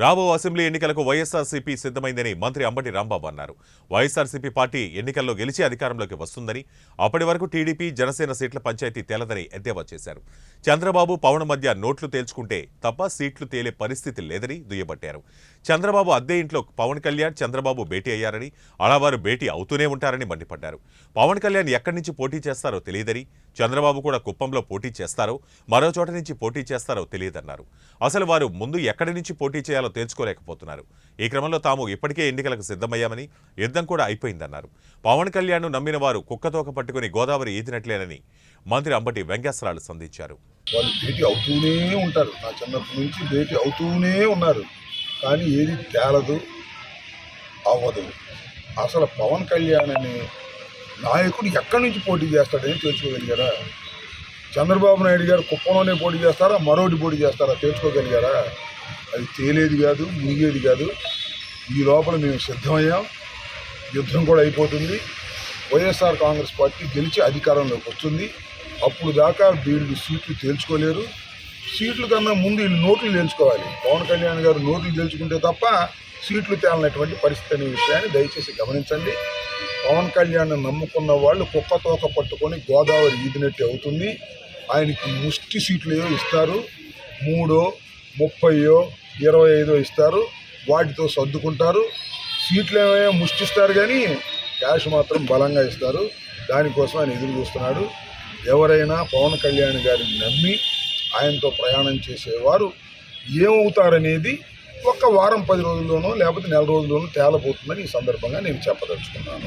రాబో అసెంబ్లీ ఎన్నికలకు వైఎస్ఆర్సీపీ సిద్ధమైందని మంత్రి అంబటి రాంబాబు అన్నారు. వైఎస్ఆర్సీపీ పార్టీ ఎన్నికల్లో గెలిచి అధికారంలోకి వస్తుందని అప్పటి వరకు టీడీపీ జనసేన సీట్ల పంచాయతీ తేలదని ఎద్దేవా చేశారు. చంద్రబాబు పవన్ మధ్య నోట్లు తేల్చుకుంటే తప్ప సీట్లు తేలే పరిస్థితి లేదని దుయ్యబట్టారు. చంద్రబాబు అద్దె ఇంట్లో పవన్ కళ్యాణ్ చంద్రబాబు భేటీ అయ్యారని అలా వారు భేటీ అవుతూనే ఉంటారని మండిపడ్డారు. పవన్ కళ్యాణ్ ఎక్కడి నుంచి పోటీ చేస్తారో తెలియదని చంద్రబాబు కూడా కుప్పంలో పోటీ చేస్తారో మరో చోట నుంచి పోటీ చేస్తారో తెలియదన్నారు. అసలు వారు ముందు ఎక్కడి నుంచి పోటీ చేయాలో తేల్చుకోలేకపోతున్నారు. ఈ క్రమంలో తాము ఇప్పటికే ఎన్నికలకు సిద్ధమయ్యామని యుద్ధం కూడా అయిపోయిందన్నారు. పవన్ కళ్యాణ్ను నమ్మిన వారు కుక్కతోక పట్టుకుని గోదావరి ఈదినట్లేనని మంత్రి అంబటి వెంకటేశ్వరాలు సంధించారు. వాళ్ళు భేటీ అవుతూనే ఉంటారు. నా చిన్నప్పటి నుంచి భేటీ అవుతూనే ఉన్నారు. కానీ ఏది తేలదు అవ్వదు. అసలు పవన్ కళ్యాణ్ అనే నాయకుడు ఎక్కడి నుంచి పోటీ చేస్తాడని తెలుసుకోగలిగారా? చంద్రబాబు నాయుడు గారు కుప్పంలోనే పోటీ చేస్తారా? మరోటి పోటీ చేస్తారా? తెలుసుకోగలిగారా? అది తేలేది కాదు మునిగేది కాదు. ఈ లోపల మేము సిద్ధమయ్యాం. యుద్ధం కూడా అయిపోతుంది. వైఎస్ఆర్ కాంగ్రెస్ పార్టీ గెలిచి అధికారంలోకి వస్తుంది. అప్పుడు దాకా వీళ్ళు సీట్లు తేల్చుకోలేరు. సీట్ల కన్నా ముందు వీళ్ళు నోట్లు తేల్చుకోవాలి. పవన్ కళ్యాణ్ గారు నోట్లు తేల్చుకుంటే తప్ప సీట్లు తేలనటువంటి పరిస్థితి అనే విషయాన్ని దయచేసి గమనించండి. పవన్ కళ్యాణ్ నమ్ముకున్న వాళ్ళు కుక్క తోక పట్టుకొని గోదావరి ఈదినట్టు అవుతుంది. ఆయనకి ముష్టి సీట్లు ఏవో ఇస్తారు. మూడో ముప్పయో ఇరవై ఐదో ఇస్తారు. వాటితో సర్దుకుంటారు. సీట్లు ఏమైనా ముష్టిస్తారు కానీ క్యాష్ మాత్రం బలంగా ఇస్తారు. దానికోసం ఆయన ఎదురు చూస్తున్నాడు. ఎవరైనా పవన్ కళ్యాణ్ గారిని నమ్మి ఆయనతో ప్రయాణం చేసేవారు ఏమవుతారనేది ఒక వారం పది రోజుల్లోనో లేకపోతే నెల రోజుల్లోనో తేలబోతుందని ఈ సందర్భంగా నేను చెప్పదలుచుకున్నాను.